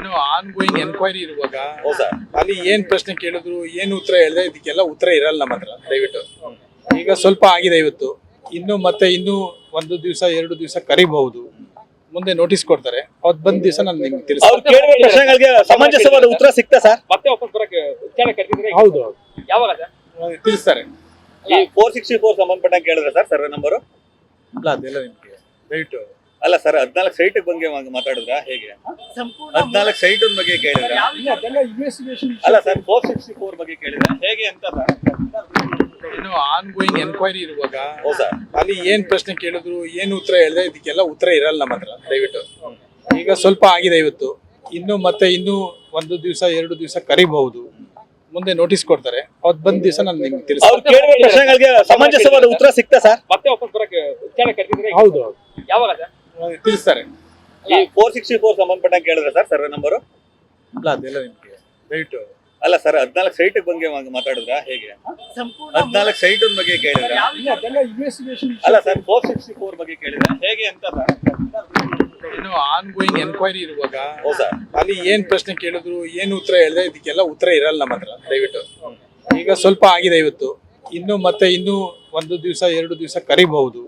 ಇನ್ನು ongoing enquiry ಇರುವಾಗ sir. ಅಲ್ಲಿ ಏನ್ ಪ್ರಶ್ನೆ ಕೇಳಿದ್ರು ಏನ್ ಉತ್ತರ ಹೇಳಿದ್ರೆ ಇದಕ್ಕೆಲ್ಲ ಉತ್ತರ ಇರಲ್ಲ ನಮ್ಮ ಹತ್ರ ದಯವಿಟ್ಟು. ಈಗ ಸ್ವಲ್ಪ ಆಗಿದೆ ಇವತ್ತು. ಇನ್ನು ಮತ್ತೆ ಇನ್ನು ಒಂದು ದಿವಸ ಎರಡು ದಿವಸ ಕರಿಬಹುದು. ಮುಂದೆ ನೋಟಿಸ್ ಕೊಡ್ತಾರೆ. ಅವತ್ತು ಬಂದ ದಿವಸ ನಾನು ನಿಮ್ಗೆ ತಿಳಿಸ್ತೀನಿ. ಸಮಂಜಸವಾದ ಉತ್ತರ ಸಿಗ್ತಾ ಸರ್? ಮತ್ತೆ ವಾಪಸ್ ಬರಕ್ಕೆ ಹೌದು ಯಾವಾಗ ಸರ್? ತಿಳಿಸ್ತಾರೆ. ಈ ಫೋರ್ ಸಿಕ್ಸ್ಟಿ ಫೋರ್ ಸಂಬಂಧಪಟ್ಟಂಗೆ ಕೇಳಿದ್ರೆ ಸರ್ ಸರ್ವೆ ನಂಬರು ಅಲ್ಲ ಅದೆಲ್ಲ ನಿಮ್ಗೆ. ದಯವಿಟ್ಟು. ಅಲ್ಲ ಸರ್ ಹದಿನಾಲ್ಕು ಸೈಟ್ ಬಗ್ಗೆ ಮಾತಾಡಿದ್ರ? ಹೇಗೆ? ಹದಿನಾಲ್ಕು ಸೈಟ್ ಬಗ್ಗೆ ಕೇಳಿದ್ರ? ಅಲ್ಲ ಸರ್ ಫೋರ್ ಸಿಕ್ಸ್ಟಿ ಫೋರ್ ಬಗ್ಗೆ ಕೇಳಿದ್ರ? ಹೇಗೆ ಅಂತ ಏನು ಇನ್ನು ಆನ್ ಗೋಯಿಂಗ್ ಎನ್ಕ್ವೈರಿ ಇರುವಾಗ ಅಲ್ಲಿ ಏನ್ ಪ್ರಶ್ನೆ ಕೇಳಿದ್ರು ಏನ್ ಉತ್ತರ ಹೇಳಿದ್ರೆ ಇದಕ್ಕೆಲ್ಲ ಉತ್ತರ ಇರಲ್ಲ ನಮ್ಮ ಹತ್ರ ದಯವಿಟ್ಟು. ಈಗ ಸ್ವಲ್ಪ ಆಗಿದೆ ಇವತ್ತು. ಇನ್ನು ಮತ್ತೆ ಇನ್ನು ಒಂದು ದಿವಸ ಎರಡು ದಿವಸ ಕರಿಬಹುದು. ಮುಂದೆ ನೋಟಿಸ್ ಕೊಡ್ತಾರೆ. ಅವತ್ತು ಬಂದ ದಿವಸ ನಾನು ನಿಮ್ಗೆ ತಿಳಿಸ್ತೀನಿ. ಪ್ರಶ್ನೆಗಳಿಗೆ ಸಮಂಜಸವಾದ ಉತ್ತರ ಸಿಗ್ತಾ ಸರ್? ಮತ್ತೆ ವಾಪಸ್ ಬರಕ್ಕೆ ವಿಚಾರಣೆ ಹೌದು. ಯಾವಾಗ ಸರ್? ತಿಳಿಸ್ತಾರೆ. ಈ ಫೋರ್ ಸಿಕ್ಸ್ಟಿ ಫೋರ್ ಸಂಬಂಧಪಟ್ಟಂಗೆ ಕೇಳಿದ್ರೆ ಸರ್ ಸರ್ವೆ ನಂಬರು ಅಲ್ಲ ಅದೆಲ್ಲ ನಿಮ್ಗೆ ದಯವಿಟ್ಟು ಅಲ್ಲ ಸರ್ ಹದಿನಾಲ್ಕು ಸೈಟ್ ಬಗ್ಗೆ ಮಾತಾಡಿದ್ರ? ಹೇಗೆ? ಹದಿನಾಲ್ಕು ಸೈಟ್ ಬಗ್ಗೆ ಕೇಳಿದ್ರ? ಅಲ್ಲ ಸರ್ ಫೋರ್ ಸಿಕ್ಸ್ಟಿ ಫೋರ್ ಬಗ್ಗೆ ಕೇಳಿದ್ರ? ಹೇಗೆ ಅಂತ ಸರ್? ಇನ್ನು ಆನ್ ಗೋಯಿಂಗ್ ಎನ್ಕ್ವೈರಿ ಇರುವಾಗ ಹೌದು ಸರ್. ಅಲ್ಲಿ ಏನ್ ಪ್ರಶ್ನೆ ಕೇಳಿದ್ರು ಏನು ಉತ್ತರ ಹೇಳಿದ್ರೆ ಇದಕ್ಕೆಲ್ಲ ಉತ್ತರ ಇರಲ್ಲ ನಮ್ಮ ಹತ್ರ ದಯವಿಟ್ಟು. ಈಗ ಸ್ವಲ್ಪ ಆಗಿದೆ ಇವತ್ತು. ಇನ್ನು ಮತ್ತೆ ಇನ್ನು ಒಂದು ದಿವಸ ಎರಡು ದಿವಸ ಕರಿಬಹುದು.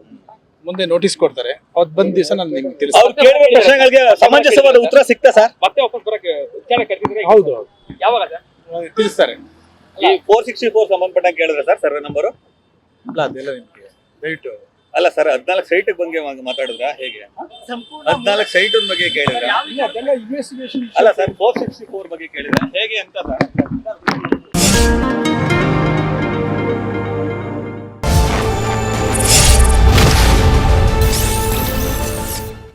ಮುಂದೆ ನೋಟಿಸ್ ಕೊಡ್ತಾರೆ. ಅವ್ ಬಂದ ದಿವಸ ನಾನು ನಿಮ್ಗೆ ತಿಳಿಸ್ತೀನಿ. ಅವ್ರು ಕೇಳುವ ಪ್ರಶ್ನೆಗಳಿಗೆ ಸಮಂಜಸವಾದ ಉತ್ತರ ಸಿಗ್ತಾ ಸರ್? ಮತ್ತೆ ವಾಪಸ್ ಬರಕ್ಕೆ ವಿಚಾರಣೆ ಕರೆದಿದ್ರೆ ಹೌದು ಯಾವಾಗ ಸರ್? ತಿಳಿಸ್ತಾರೆ. ಈ ಫೋರ್ ಸಿಕ್ಸ್ಟಿ ಫೋರ್ ಸಂಬಂಧಪಟ್ಟಂಗೆ ಕೇಳಿದ್ರೆ ಸರ್ ಸರ್ವೆ ನಂಬರು ಅಲ್ಲ ಅದೆಲ್ಲ ನಿಮ್ಗೆ ದಯವಿಟ್ಟು ಅಲ್ಲ ಸರ್ ಹದಿನಾಲ್ಕು ಸೈಟ್ ಬಗ್ಗೆ ಮಾ- ಮಾತಾಡಿದ್ರ? ಹೇಗೆ? ಹದಿನಾಲ್ಕು ಸೈಟ್ ಬಗ್ಗೆ ಕೇಳಿದ್ರ? ಅಲ್ಲ ಸರ್ ಫೋರ್ ಸಿಕ್ಸ್ಟಿ ಫೋರ್ ಬಗ್ಗೆ ಕೇಳಿದ್ರೆ? ಹೇಗೆ ಅಂತ ಸರ್?